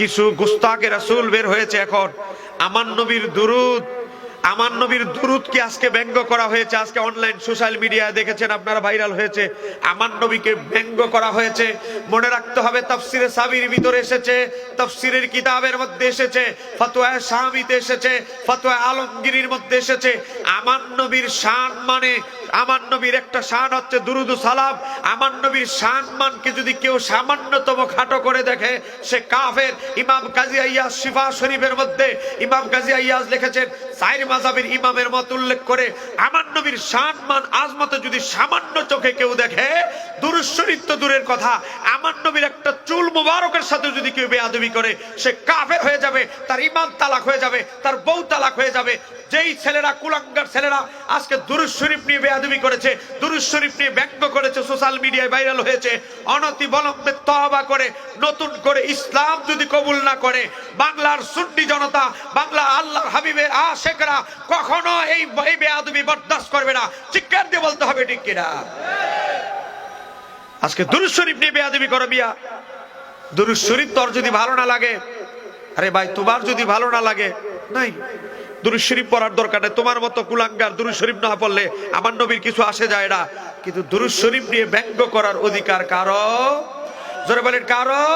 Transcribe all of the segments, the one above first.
কিছু গুস্তাকে রাসুল বের হয়েছে এখন। আমার নবীর দুরুদ আমার নবীর দুরুদকে আজকে ব্যঙ্গ করা হয়েছে, আজকে অনলাইন সোশ্যাল মিডিয়ায় দেখেছেন, আপনারা ভাইরাল হয়েছে। আমার নবীকে ব্যঙ্গ করা হয়েছে। মনে রাখতে হবে, তাফসিরে সাবির ভিতরে এসেছে, তাফসিরের কিতাবের মধ্যে এসেছে, ফতোয়া শামিতে এসেছে, ফতোয়া আলমগীরির মধ্যে এসেছে। আমার নবীর শান মানে আমার নবীর একটা শান হচ্ছে দুরুদু সালাম। আমার নবীর শান মানকে যদি কেউ সামান্যতম খাটো করে দেখে, সে কাফের। ইমাম কাজী আইয়াজ শিফা শরীফের মধ্যে, ইমাম কাজী আইয়াজ লিখেছেন সাইর মাজাবের ইমামের মত উল্লেখ করে, আমার নবীর শান মান আজমতে যদি সামান্য চোখে কেউ দেখে দুরুশ্বরিত দূরের কথা, আমার নবীর একটা চুল মুবারকের সাথে যদি কেউ বেয়াদবি করে, সে কাফের হয়ে যাবে, তার ইমান তালাক হয়ে যাবে, তার বউ তালাক হয়ে যাবে। যেই ছেলেরা, কুলাঙ্গার ছেলেরা আজকে দুরুজ শরীফ নিয়ে বেয়াদবি করেছে দুরুজ শরীফ নিয়ে ব্যঙ্গ করেছে, সোশ্যাল মিডিয়ায় ভাইরাল হয়েছে অনতি বলম্বে তহবা করে, নতুন করে ইসলাম যদি কবুল না করে, বাংলার সুন্নি জনতা, বাংলা আল্লাহর হাবিবের আশেকরা কখনো এই এই বেয়াদবি বরদাস্ত করবে না। চিৎকার দিয়ে বলতে হবে, ঠিক কিনা? আজকে দুরুজ শরীফ নিয়ে বেয়াদবি করো বিয়া দুরুজ শরীফ তোর যদি ভালো না লাগে, আরে ভাই তোমার যদি ভালো না লাগে, নাই। দুরুজ শরীফ পড়ার দরকার নেই, তোমার মতো কুলাঙ্গার দুরুজ শরীফ না পড়লে আমার নবীর কিছু আসে যায় না। কিন্তু দুরুজ শরীফ নিয়ে ব্যঙ্গ করার অধিকার কারও? জোরে বলেন, কারও?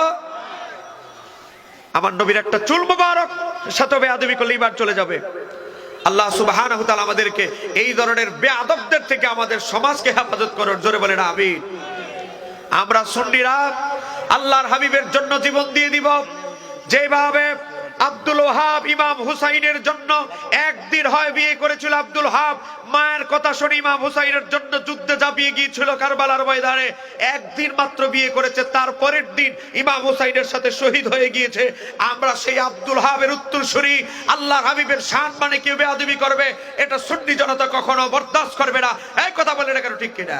আমার নবীর একটা চুল মোবারক, সাথে বেয়াদবি করলে এবার চলে যাবে। আল্লাহ তাআলা আমাদেরকে এই ধরনের বেয়াদবদের থেকে আমাদের সমাজকে হেফাজত করুন। জোরে বলেন, আমিন। আমরা সুন্নিরা আল্লাহর হাবিবের জন্য জীবন দিয়ে দিব। যেভাবে আব্দুল ওহাব ইমাম হুসাইনের জন্য একদিন হয় বিয়ে করেছিল আব্দুল হাব মায়ের কথা শুনে ইমাম হুসাইনের জন্য যুদ্ধে ঝাঁপিয়ে গিয়েছিল কারবালার ময়দানে। একদিন মাত্র বিয়ে করেছে, তার পরের দিন ইমাম হুসাইনের সাথে শহীদ হয়ে গিয়েছে। আমরা সেই আব্দুল হাবের উত্তর উত্তরসূরি, আল্লাহর হাবিবের শান মানে কেউ বেয়াদবি করবে, এটা সুন্নি জনতা কখনো বরদাস্ত করবে না। এই কথা বলে না কেন ঠিক কিনা?